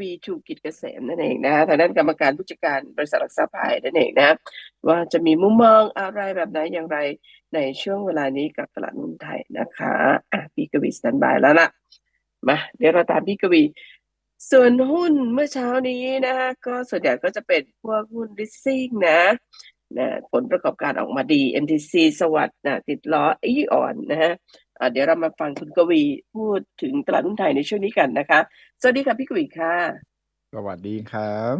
วีชูกิจเกษมนั่นเองนะคะทางด้านกรรมการผู้จัดการบริษัทหลักทรัพย์ไทยนั่นเองนะ ว่าจะมีมุมมองอะไรแบบไหนอย่างไรในช่วงเวลานี้กับตลาดหุ้นไทยนะคะอะพี่กวีสแตนบายแล้วล่ะมาเดี๋ยวเราตามพี่กวี ส่วนหุ้นเมื่อเช้านี้นะคะก็ส่วนใหญ่ก็จะเป็นพวกหุ้นลิสซิ่งนะนะผลประกอบการออกมาดี MTC สวัสด์นะติดล้ออีอ่อนนะฮะ เดี๋ยวเรามาฟังคุณกวีพูดถึงตลาดหุ้นไทยในช่วงนี้กันนะคะ สวัสดีค่ะพี่กวีค่ะ สวัสดีครับ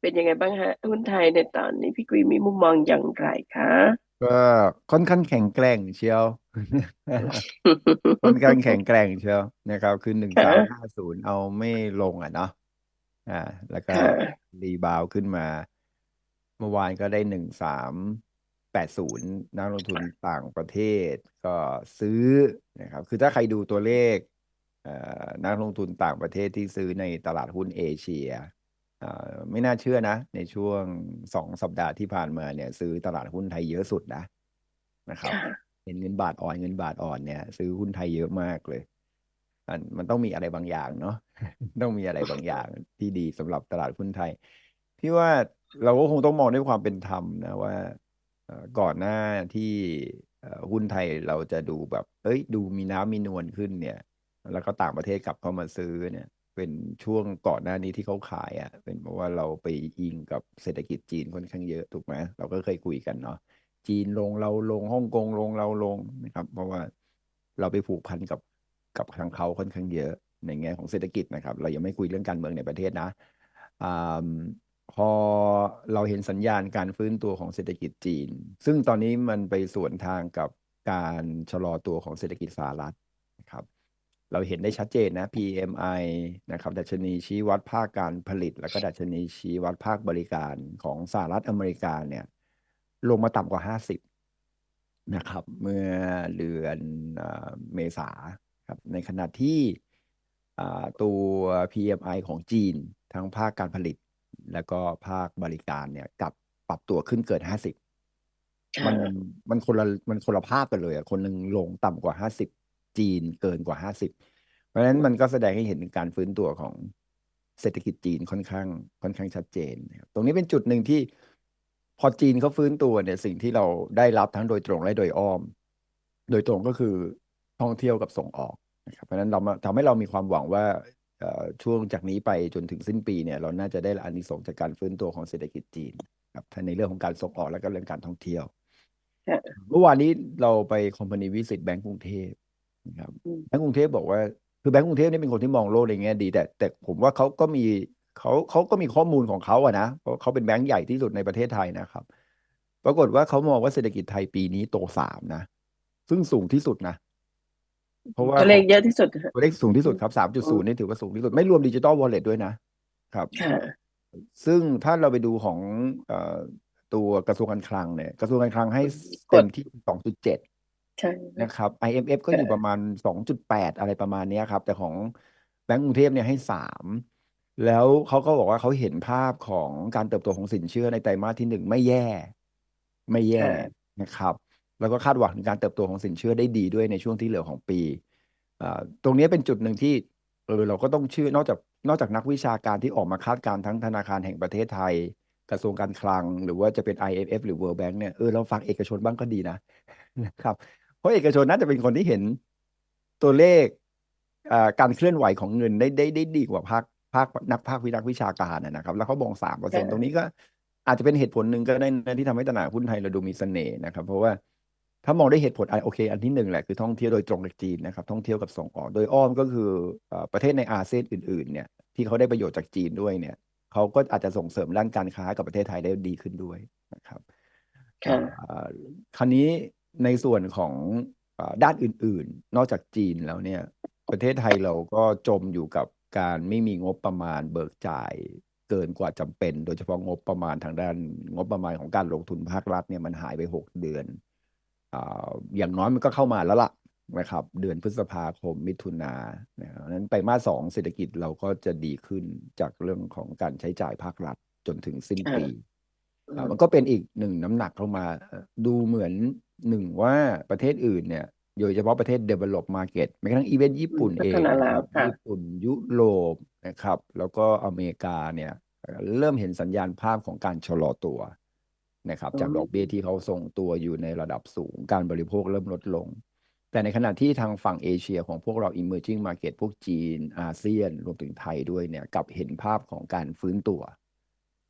เป็นยังไงบ้างฮะหุ้นไทยในตอนนี้พี่กวีมีมุมมองอย่างไรคะก็ค่อนข้างแข็งแกร่งเชียว ค่อนข้างแข็งแกร่งเชียวนะครับ คือหนึ่งสามห้าศูนย์เอาไม่ลงอะเนาะอ่า แล้วก็ค่ะรีบาวขึ้นมา เมื่อวานก็ได้หนึ่งสาม แปดศูนย์นักลงทุนต่างประเทศก็ซื้อนะครับคือถ้าใครดูตัวเลขเอ่อนักลงทุนต่างประเทศที่ซื้อในตลาดหุ้นเอเชียเอ่อไม่น่าเชื่อนะ ในช่วงสองสัปดาห์ที่ผ่านมาเนี่ย ซื้อตลาดหุ้นไทยเยอะสุดนะนะครับค่ะเห็นเงินบาทอ่อนเงินบาทอ่อนเนี่ย ซื้อหุ้นไทยเยอะมากเลยอันมันต้องมีอะไรบางอย่างเนาะต้องมีอะไรบางอย่างที่ดีสำหรับตลาดหุ้นไทย พี่ว่าเราก็คงต้องมองด้วยความเป็นธรรมนะว่าเอ่อ ก่อนหน้าที่หุ้นไทยเราจะดูแบบ เอ้ย ดูมีน้ำมีนวลขึ้นเนี่ย แล้วก็ต่างประเทศกลับเข้ามาซื้อเนี่ย เป็นช่วงก่อนหน้านี้ที่เขาขายอะ เป็นเพราะว่าเราไปอิงกับเศรษฐกิจจีนค่อนข้างเยอะถูกไหมเราก็เคยคุยกันเนาะจีนลงเราลงฮ่องกงลงเราลงนะครับ เพราะว่าเราไปผูกพันกับกับทางเขาค่อนข้างเยอะในแง่ของเศรษฐกิจนะครับ เรายังไม่คุยเรื่องการเมืองในประเทศนะอ่า พอเราเห็นสัญญาณการฟื้นตัวของเศรษฐกิจจีน ซึ่งตอนนี้มันไปสวนทางกับการชะลอตัวของเศรษฐกิจสหรัฐนะครับเราเห็นได้ชัดเจนนะ PMI นะครับดัชนีชี้วัดภาคการผลิต แล้วก็ดัชนีชี้วัดภาคบริการของสหรัฐอเมริกาเนี่ยลงมาต่ำกว่า 50 นะครับ เมื่อเดือนเมษาครับในขณะที่ตัว PMI ของจีน ทั้งภาคการผลิต แล้วก็ภาคบริการเนี่ยกลับปรับตัวขึ้นเกิน50ค่ะมันมันคนละมันคนละภาพกันเลยอะคนหนึ่งลงต่ำกว่าห้าสิบจีนเกินกว่าห้าสิบเพราะฉะนั้นมันก็แสดงให้เห็นถึงการฟื้นตัวของเศรษฐกิจจีนค่อนข้าง ค่อนข้างชัดเจนนะครับตรงนี้เป็นจุดหนึ่งที่พอจีนเขาฟื้นตัวเนี่ยสิ่งที่เราได้รับทั้งโดยตรงและโดยอ้อม โดยตรงก็คือท่องเที่ยวกับส่งออกนะครับเพราะฉะนั้นเรามาทำให้เรามีความหวังว่าเอ่อ ช่วงจากนี้ไปจนถึงสิ้นปีเนี่ยเราน่าจะได้อานิสงส์จากการฟื้นตัวของเศรษฐกิจจีนครับทั้งในเรื่องของการส่งออกและก็เรื่องการท่องเที่ยวค่ะเมื่อวานนี้เราไปคอมพานีวิสิตแบงก์กรุงเทพนะครับอืมแบงก์กรุงเทพบอกว่าคือแบงก์กรุงเทพนี่เป็นคนที่มองโลกในแง่ดี แต่แต่ผมว่าเขาก็มีเขาเขาก็มีข้อมูลของเขาอะนะเพราะเขาเป็นแบงก์ใหญ่ที่สุดในประเทศไทยนะครับ ปรากฏว่าเขามองว่าเศรษฐกิจไทยปีนี้โตสามนะ ซึ่งสูงที่สุดนะ เพราะว่าตัวเลขเยอะที่สุดฮะตัวเลขสูงที่สุดครับสามจุดศูนย์นี่ถือว่าสูงที่สุด ไม่รวมดิจิตอลวอลเล็ตด้วยนะครับค่ะซึ่งถ้าเราไปดูของเอ่อตัวกระทรวงการคลังเนี่ย กระทรวงการคลังให้กเต็ดมที่สองจุดเจ็ดใช่นะครับ IMF ก็อยู่ประมาณ2.8อะไรประมาณเนี้ยครับ แต่ของแบงก์กรุงเทพเนี่ยให้3แล้วเขาก็บอกว่าเขาเห็นภาพของการเติบโตของสินเชื่อในไตรมาสที่หนึ่งไม่แย่ ไม่แย่ค่ะนะครับ แล้วก็คาดหวังการเติบโตของสินเชื่อได้ดีด้วยในช่วงที่เหลือของปีตรงนี้เป็นจุดหนึ่งที่เออเราก็ต้องเชื่อนอกจากนอกจากนักวิชาการที่ออกมาคาดการณ์ทั้งธนาคารแห่งประเทศไทย กระทรวงการคลัง หรือว่าจะเป็น IMF หรือ World Bank เนี่ยเออเราฟังเอกชนบ้างก็ดีนะนะครับ เพราะเอกชนน่าจะเป็นคนที่เห็นตัวเลขการเคลื่อนไหวของเงินได้ได้ได้ดีกว่าภาคภาคนักภาควินักวิชาการนะครับ แล้วเขามองสามเปอร์เซ็นตรงนี้ก็อาจจะเป็นเหตุผลหนึ่งก็ได้นะที่ทำให้ตลาดหุ้นไทยเราดูมีเสน่ห์นะครับ เพราะว่า ถ้ามองได้เหตุผลอะโอเค อันที่หนึ่งแหละคือท่องเที่ยวโดยตรงจากจีนนะครับ ท่องเที่ยวกับส่งออกโดยอ้อมก็คืออ่าประเทศในอาเซียนอื่นๆเนี่ยที่เขาได้ประโยชน์จากจีนด้วยเนี่ยเขาก็อาจจะส่งเสริมด้านการค้ากับประเทศไทยได้ดีขึ้นด้วยนะครับค่ะอ่าคราวนี้ในส่วนของอาด้านอื่นๆ นอกจากจีนแล้วเนี่ย ประเทศไทยเราก็จมอยู่กับการไม่มีงบประมาณเบิกจ่ายเกินกว่าจำเป็น โดยเฉพาะงบประมาณทางด้านงบประมาณของการลงทุนภาครัฐเนี่ยมันหายไปหกเดือน อาอย่างน้อยมันก็เข้ามาแล้วล่ะนะครับ เดือนพฤษภาคมมิถุนานะครับเพราะฉะนั้นไตรมาสสองเศรษฐกิจเราก็จะดีขึ้นจากเรื่องของการใช้จ่ายภาครัฐจนถึงสิ้นค่ะปีอือ่ามมันก็เป็นอีกหนึ่งน้ำหนักเข้ามาเอ่อดูเหมือนหนึ่งว่าประเทศอื่นเนี่ยโดยเฉพาะประเทศ develop market แม้กระทั่งอีเวนต์ญี่อืมปุ่นพัเอฒงนานะแล้ควรับค่ะญี่ปุ่นยุโรปนะครับ แล้วก็อเมริกาเนี่ยเอ่อเริ่มเห็นสัญญาณภาพของการชะลอตัว นะครับอืจากดอกเบี้ยมที่เขาทรงตัวอยู่ในระดับสูง การบริโภคเริ่มลดลง แต่ในขณะที่ทางฝั่งเอเชียของพวกเรา emerging market พวกจีนอาเซียนรวมถึงไทยด้วยเนี่ยกลับเห็นภาพของการฟื้นตัว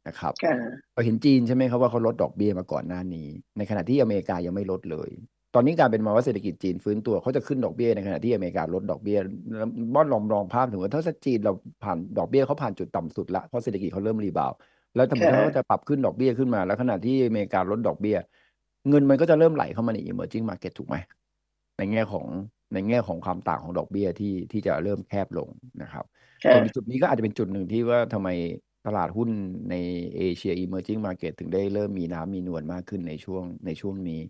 นะครับค่ะเราเห็นจีนใช่ไหมครับว่าเขาลดดอกเบี้ยมาก่อนหน้านี้ ในขณะที่อเมริกายังไม่ลดเลย ตอนนี้การเป็นมาว่าเศรษฐกิจจีนฟื้นตัวเขาจะขึ้นดอกเบี้ยในขณะที่อเมริกาลดดอกเบี้ยแล้วบ้อนลองลองภาพถึงว่าถ้าจีนเราผ่านดอกเบี้ยเขาผ่านจุดต่ำสุดละเพราะเศรษฐกิจเขาเริ่มรีบาวด์ แล้วสมมติค่ะถ้าเขาจะปรับขึ้นดอกเบี้ยขึ้นมา แล้วขณะที่อเมริกาลดดอกเบี้ย เงินมันก็จะเริ่มไหลเข้ามาใน emerging market ถูกไหมในแง่ของในแง่ของความต่างของดอกเบี้ยที่ที่จะเริ่มแคบลงนะครับค่ะตรงจุดนี้ก็อาจจะเป็นจุดหนึ่งที่ว่าทำไมตลาดหุ้นในเอเชีย emerging market ถึงได้เริ่มมีน้ำมีนวลมากขึ้นในช่วงในช่วงนี้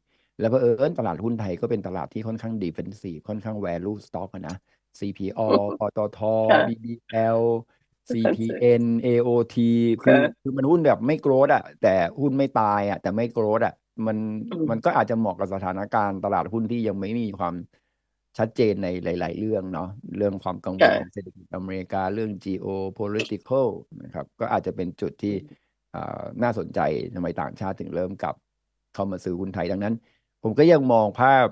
แล้วเผอิญตลาดหุ้นไทยก็เป็นตลาดที่ค่อนข้าง defensive ค่อนข้าง value stock อะนะ CPO ปตทค่ะ BBL คอนเซ็ปต์ CPN AOT คือค่ะคือมันหุ้นแบบไม่โกรดอะแต่หุ้นไม่ตายอะแต่ไม่โกรดอะมันอืมมันก็อาจจะเหมาะกับสถานการณ์ตลาดหุ้นที่ยังไม่มีความชัดเจนในหลาย ๆ เรื่องเนาะเรื่องความกังวลค่ะของเศรษฐกิจอเมริกาเรื่อง geopolitical นะครับ ก็อาจจะเป็นจุดที่อ่าน่าสนใจทำไมต่างชาติถึงเริ่มกลับเข้ามาซื้อหุ้นไทยดังนั้น ผมก็ยังมองภาพ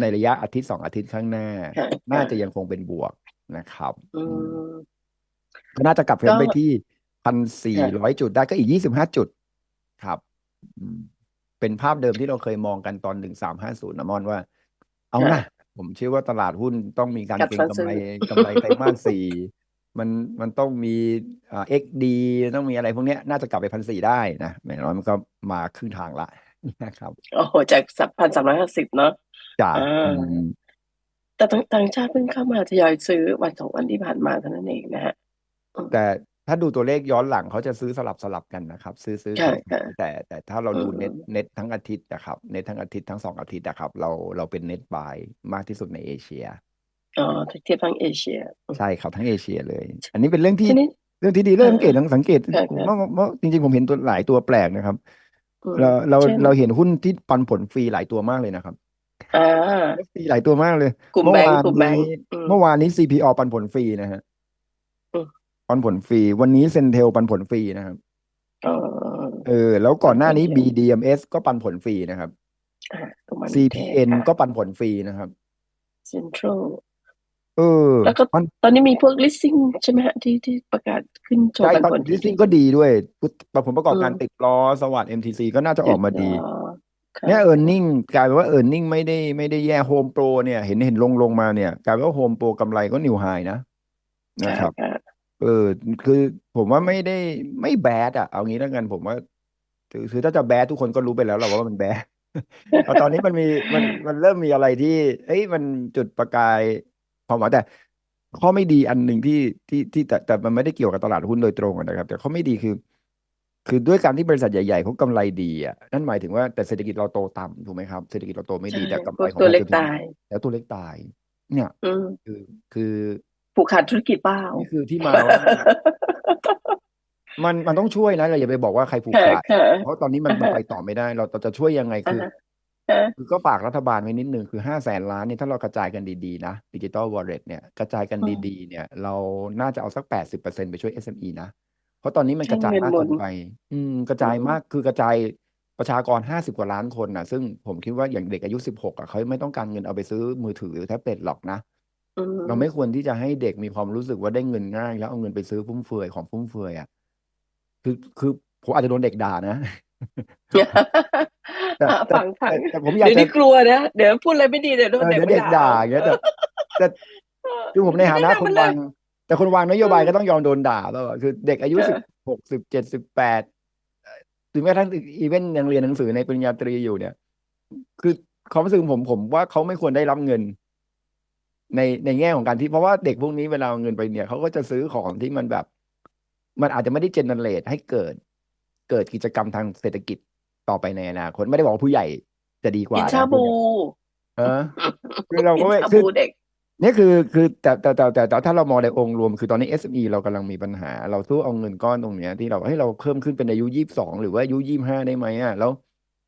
ในระยะอาทิตย์สองอาทิตย์ข้างหน้าค่ะน่าค่ะจะยังคงเป็นบวกนะครับอือืมม ก็น่าจะกลับก็เทรนไปที่พันสี่ค่ะร้อยจุดได้ก็อีกยี่สิบห้าจุด ครับอืมเป็นภาพเดิมที่เราเคยมองกันตอนหนึ่งสามห้าศูนย์นะมอนว่า เอาค่ะนะผมเชื่อว่าตลาดหุ้นต้องมีการกัดเก็งฟันกำซื้ไรอกำไรไตรมาสสี่มันมันต้องมีอ่า XD ต้องมีอะไรพวกเนี้ยน่าจะกลับไปพันสี่ได้นะอย่างน้อยมันก็มาครึ่งทางละนะครับโอ้โหจากสักพันสามร้อยห้าสิบเนาะจากอ่อืามแต่ต่างต่างชาติเพิ่งเข้ามาทยอยซื้อวันสองวันที่ผ่านมาเท่านั้นเองนะฮะอืม แต่ถ้าดูตัวเลขย้อนหลังเขาจะซื้อสลับสลับกันนะครับ ซื้อซื้อค่ะขายค่ะขายแต่แต่ถ้าเราอืดูมเน็ตเน็ตทั้งอาทิตย์นะครับเน็ตทั้งอาทิตย์ทั้งสองอาทิตย์นะครับ เราเราเป็นเน็ตบายมากที่สุดในเอเชียอ๋อเทียบทั้งเอเชียอืมใช่ครับทั้งเอเชียเลย อันนี้เป็นเรื่องที่ทีนี้เรื่องที่ดีเรื่องค่ะสังเกตสังเกตค่ะผมค่ะว่าว่าจริง ๆ ผมเห็นตัวหลายตัวแปลกนะครับอืมเราเราเช่นเราเห็นหุ้นที่ปันผลฟรีหลายตัวมากเลยนะครับอ่าฟรีหลายตัวมากเลยกลุ่มเมื่อแบงก์วานกลุ่มแบงนี้ก์อืมเมื่อวานนี้ CPO ปันผลฟรีนะฮะอืม ปันผลฟรี วันนี้เซนเทลปันผลฟรีนะครับอ๋อเออ แล้วก่อนหน้านี้ปันผลฟรี BDMs ก็ปันผลฟรีนะครับ อ่าตรงมันเท CPN ค่ะ ก็ปันผลฟรีนะครับเซ็นทรัลเออแล้วก็ มัน ตอนนี้มีพวก listing ใช่ไหมฮะที่ที่ประกาศขึ้นโชว์ใช่ปันตอนผลลิที่สติ้ดีงก็ดีด้วยผลประกอบอืการมติดล้อสวัสด์ MTC ก็น่าจะอติอดกมาล้ดีอค่ะเนี่ยค่ะ earning กลายเป็นว่า earning ไม่ได้ไม่ได้แย่โฮมโปรเนี่ย เห็นเห็นลงลงมาเนี่ย กลายเป็นว่าโฮมโปรกำไรก็นิวไฮนะนะค่ะครับ ค่ะ เออ คือผมว่าไม่ได้ไม่แบดอะเอางี้แล้วกันผมว่าคือคือถ้าจะแบดทุกคนก็รู้ไปแล้วหรอกว่ามันแบด แต่ตอนนี้มันมีมันมันเริ่มมีอะไรที่ เอ้ยมันจุดประกายความหวังแต่ ข้อไม่ดีอันหนึ่งที่ที่ที่แต่แต่มันไม่ได้เกี่ยวกับตลาดหุ้นโดยตรงอะนะครับ แต่ข้อไม่ดีคือ คือด้วยการที่บริษัทใหญ่ๆเขากำไรดีอะนั่นหมายถึงว่าแต่เศรษฐกิจเราโตต่ำถูกไหมครับเศรษฐกิจเราโตไม่ใช่ดีแต่กำพไรวกของตัวมันเล็กจะถึงตาย แล้วตัวเล็กตาย เนี่ย อืม คือคือ ผูกขาดธุรกิจเปล่านี่คือที่มาว่ามันมันต้องช่วยนะเราอย่าไปบอกว่าใครผูกค่ะขาดค่ะเพราะตอนนี้มันมันไปต่อไม่ได้ เราเราจะช่วยยังไงอ่าคือฮะค่ะคือก็ฝากรัฐบาลไว้นิดนึงคือห้าแสนล้านนี่ถ้าเรากระจายกันดีๆนะดิจิตอลวอลเล็ตเนี่ยกระจายกันอืมดีๆ เนี่ย เราน่าจะเอาสักแปดสิบเปอร์เซ็นไปช่วย SME นะ เพราะตอนนี้มันกให้ระจายเงินมากหมุเกินนไป อืม กระอืจายมมากคือกระจายประชากรห้าสิบกว่าล้านคนนะซึ่งผมคิดว่าอย่างเด็กอายุสิบหกอะเขาไม่ต้องการเงินเอาไปซื้อมือถือหรือแท็บเล็ตหรอกนะ อืมเราไม่ควรที่จะให้เด็กมีความรู้สึกว่าได้เงินง่าย แล้วเอาเงินไปซื้อฟุ่มเฟือยของฟุ่มเฟือยอะคือคือผมอาจจะโดนเด็กด่านะ แต่อ่าแต่ฟังฟัแต่งแต่ผมอยากเดี๋ยวจะนี้กลัวนะ เดี๋ยวพูดอะไรไม่ดีเดี๋ยวโดเอนอเด็กเดี๋ยวไปเด็กด่าด่าเอาอย่างเงี้ยแต่แต่เออคือผมในไม่ฐาแนะนะนำคมันนเลวาย ง แต่คนวางนโยบายก็ต้องยอมโดนด่าแล้วอะคือเด็กอายุเอสิบอหกสิบเจ็ดสิบแปดถึงแม้กระทั่งอีเวนต์ยังเรียนหนังสือในปริญญาตรีอยู่เนี่ย คือความรู้สึกของผมผมว่าเขาไม่ควรได้รับเงิน ในในแง่ของการที่เพราะว่าเด็กพวกนี้เวลาเอาเงินไปเนี่ยเขาก็จะซื้อของที่มันแบบ มันอาจจะไม่ได้เจเนเรตให้เกิด เกิดกิจกรรมทางเศรษฐกิจต่อไปในอนาคตไม่ได้บอกว่าผู้ใหญ่จะดีกกิว่านชานะผู้บูใหญ่เออคือเรากิก็นไม่ชาคือบูเด็กเนี่ยคือคือแต่แต่แต่แต่แต่ถ้าเรามองในองค์รวมคือตอนนี้ SME เรากำลังมีปัญหา เราสู้เอาเงินก้อนตรงเนี้ยที่เราให้เราเพิ่มขึ้นเป็นอายุยี่สิบสองหรือว่าอายุยี่สิบห้าได้ไหมอะแล้ว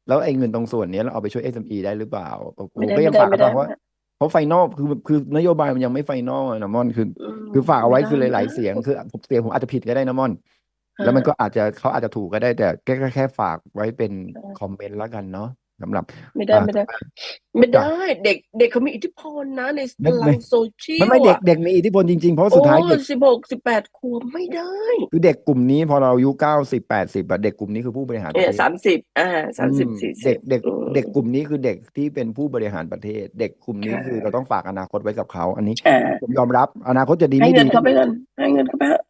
แล้วไอ้เงินตรงส่วนเนี้ยเราเอาไปช่วย SME ได้หรือเปล่าผไม่มได้ก็ไม่ยังได้ฝากไม่รัฐได้บาลว่า เพราะไฟนอลคือคือนโยบายมันยังไม่ไฟนอลอะนะม่อนคืออืมคือฝากเอาไว้ไม่ได้คือหลายนะๆเสียงคือผมเสียงผมอาจจะผิดก็ได้นะม่อน แล้วมันก็อาจจะเขาอาจจะถูกก็ได้แต่แค่แค่แค่ฝากไว้เป็นคอมเมนต์แล้วกันเนาะสำหรับไม่ได้อ่าไม่ได้ ไม่ได้เด็กเด็กเขามีอิทธิพลนะในไม่พลัไม่งโซเชียมันลไม่เด็กอะเด็กมีอิทธิพลจริงๆ เพราะโอ้สุดท้ายเด็กสิบหกสิบแปดขวบไม่ได้คือเด็กกลุ่มนี้พอเราอายุเก้าสิบแปดสิบอะเด็กกลุ่มนี้คือผู้บริหารปเนี่ระยเทศสามสิบอ่าสามสิบอืมสี่สิเด็บกเด็กอืมเด็กกลุ่มนี้คือเด็กที่เป็นผู้บริหารประเทศ เด็กกลุ่มนี้ค่ะคือเราต้องฝากอนาคตไว้กับเขา อันนี้อ่าผมยอมรับอนาคตจะดีให้ไม่เงิดีนเขาไปเงินให้เงินเขาไปเถอะ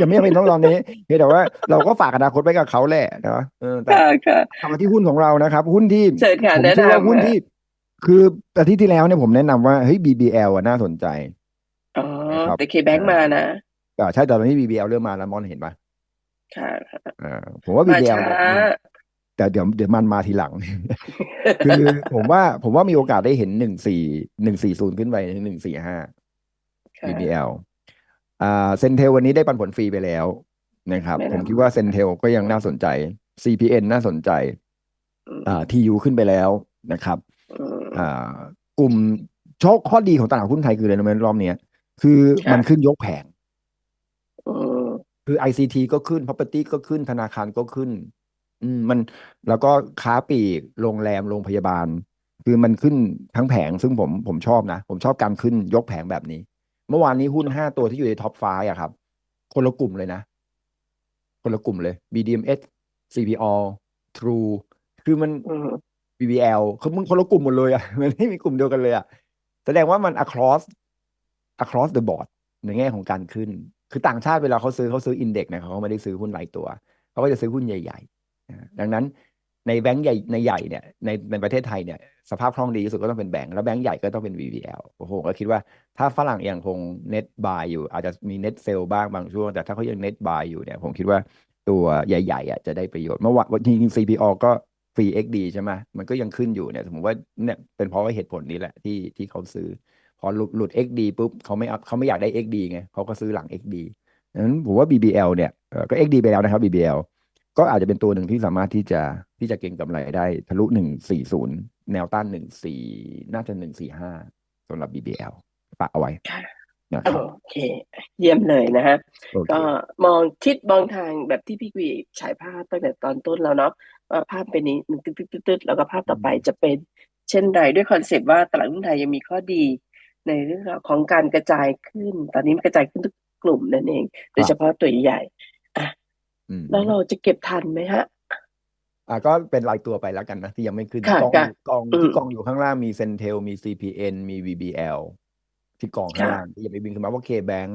จะไม่จำเป็นต้องรอนี้เพียงแต่ว่าเราก็ฝากอนาคตไว้กับเขาแหละนะเออแต่ค่ะค่ะกลับมาที่หุ้นของเรานะครับ หุ้นที่เชิญค่ะผมแนะเชื่อว่านำหุ้นอะที่ คืออาทิตย์ที่แล้วเนี่ยผมแนะนำว่าเฮ้ย BBL อะน่าสนใจ อ๋อนะครับ แต่เคแบงค์มานะอ่าใช่แต่ตอนนี้ BBL เริ่มมาแล้วมอนเห็นปะค่ะค่ะอ่าผมว่า มา BBL ช้าเนี่ยมันแต่เดี๋ยวเดี๋ยวมันมาทีหลัง คือผมว่าผมว่ามีโอกาสได้เห็นหนึ่งสี่หนึ่งสี่ศูนย์ขึ้นไปหนึ่งสี่ห้า ค่ะ BBL อ่าเซนเทลวันนี้ได้ปันผลฟรีไปแล้วนะครับแนะนำผมคิดว่าเซนเทลก็ยังน่าสนใจ CPN น่าสนใจ อืมอ่า TU ขึ้นไปแล้วนะครับอืมอ่า กลุ่มโชคข้อดีของตลาดหุ้นไทยคืออะไรรู้ไหมรอบเนี้ย คือค่ะมันขึ้นยกแผงอืมคือ ICT ก็ขึ้น property ก็ขึ้นธนาคารก็ขึ้น อืมมันแล้วก็ค้าปลีกโรงแรมโรงพยาบาล คือมันขึ้นทั้งแผงซึ่งผมผมชอบนะ ผมชอบการขึ้นยกแผงแบบนี้ เมื่อวานนี้หุ้นห้าตัวที่อยู่ในท็อปไฟอะครับ คนละกลุ่มเลยนะ คนละกลุ่มเลย BDMs CPO True คือมันอืม BBL คือมึงคนละกลุ่มหมดเลยอะมันไม่มีกลุ่มเดียวกันเลยอะแสดงว่ามัน across across the board ในแง่ของการขึ้น คือต่างชาติเวลาเขาซื้อเขาซื้ออินเด็กซ์นะเขาไม่ได้ซื้อหุ้นรายตัว เขาก็จะซื้อหุ้นใหญ่ๆ ดังนั้นในแบงก์ใหญ่ในใหญ่เนี่ยในในประเทศไทยเนี่ยสภาพคล่องดีที่สุดก็ต้องเป็นแบงก์แล้วแบงก์ใหญ่ก็ต้องเป็น BBL โอ้โหก็คิดว่าถ้าฝรั่งยังคง net buy อยู่ อาจจะมี net sell บ้างบางช่วง แต่ถ้าเขายัง net buy อยู่เนี่ยผมคิดว่าตัวใหญ่ๆอะจะได้ประโยชน์เมื่อวานจริงๆ CPO ก็ ฟรี XD ใช่ไหมมันก็ยังขึ้นอยู่เนี่ยผมว่าเนี่ยเป็นเพราะว่าเหตุผลนี้แหละที่ที่เขาซื้อ พอหลุดหลุด XD ปุ๊บเขาไม่เอาเขาไม่อยากได้ XD ไงเขาก็ซื้อหลัง XD ดังนั้นผมว่า BBL เนี่ยเอ่อก็ XD ไปแล้วนะครับ BBL ก็อาจจะเป็นตัวหนึ่งที่สามารถที่จะที่จะเก็งกำไรได้ทะลุหนึ่งสี่ศูนย์แนวต้านหนึ่งสี่น่าจะหนึ่งสี่ห้าสำหรับ BBL ฝากเอาไว้ค่ะนะครับโอเค เยี่ยมเลยนะฮะโอเคก็มองทิศมองทางแบบที่พี่กุยฉายภาพตั้งแต่ตอนต้นแล้วเนาะ ว่าภาพเป็นนี้มันตึ๊ดตึ๊ดตึ๊ดตึ๊ดแล้วก็ภาพต่อไปจะเป็น เช่นไรด้วยคอนเซปต์ว่าตลาดหุ้นไทยยังมีข้อดี ในเรื่องราวของการกระจายขึ้น ตอนนี้มันกระจายขึ้นทุกกลุ่มนั่นเอง โดยเฉพาะตัวใหญ่อะอืมแล้วเราจะเก็บทันไหมฮะอะก็เป็นรายตัวไปแล้วกันนะ ที่ยังไม่ขึ้นค่ะกองค่ะกองอืมที่กองอยู่ข้างล่างมีเซนเทลมี CPN มี VBL ที่กองข้างค่ะล่างที่ยังไม่วิ่งขึ้นมาว่า KBank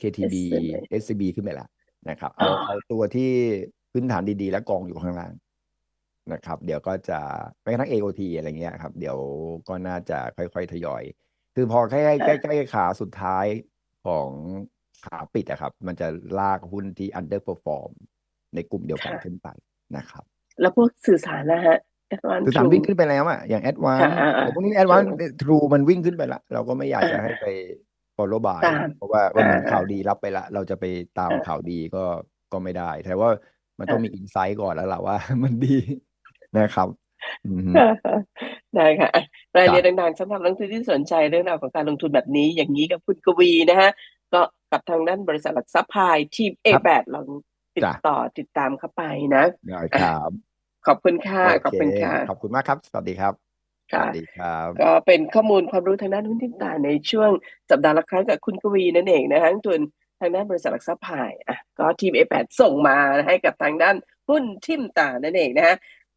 KTB SCB SCB ขึ้นไปแล้วนะครับอ๋เอาอเอาตัวที่พื้นฐานดีๆ แล้วกองอยู่ข้างล่าง นะครับ เดี๋ยวก็จะแม้กระทั่ง AOT อะไรเงี้ยครับ เดี๋ยวก็น่าจะค่อยๆทยอย คือพอใกล้ๆใกล้ใกล้ๆขาสุดท้ายของขาปิดอะครับ มันจะลากหุ้นที่ underperform ในกลุ่มเดียวกันค่ะขึ้นไปนะครับ แล้วพวกสื่อสารนะฮะ Advance คือสาม True วิ่งขึ้นไปแล้วอะอย่างแอดวานค่ะอ่าอ่าแต่พวกนี้แอดวาน True ทรูมันวิ่งขึ้นไปละ เราก็ไม่อยากจะอ่าให้ไป follow by ตามเพราะว่าว่าเหมือนอ่าข่าวดีรับไปละ เราจะไปตามอ่าข่าวดีก็ก็ไม่ได้ แต่ว่ามันต้องอ่ามีอินไซต์ก่อนแล้วล่ะว่ามันดี นะครับอืมฮึได้ค่ะอะรายละจ้ะเอียดต่างๆสำหรับนักลงทุนที่สนใจเรื่องราวของการลงทุนแบบนี้อย่างนี้กับคุณกวีนะฮะก็กับทางด้านบริษัทหลักทรัพย์พายทีมครับ A8 ลองติดจ้ะต่อติดตามเข้าไปนะได้ครับ ขอบคุณค่ะโอขอบเคคุณค่ะขอบคุณมากครับ สวัสดีครับสค่ะวัสดีครับ ก็เป็นข้อมูลความรู้ทางด้านหุ้นต่างๆในช่วงสัปดาห์ละครั้งกับคุณกวีนั่นเองนะฮะส่วนทางด้านบริษัทหลักทรัพย์พายอะก็ทีม A8 ส่งมาให้กับทางด้านหุ้นทิมตานั่นเองนะฮะ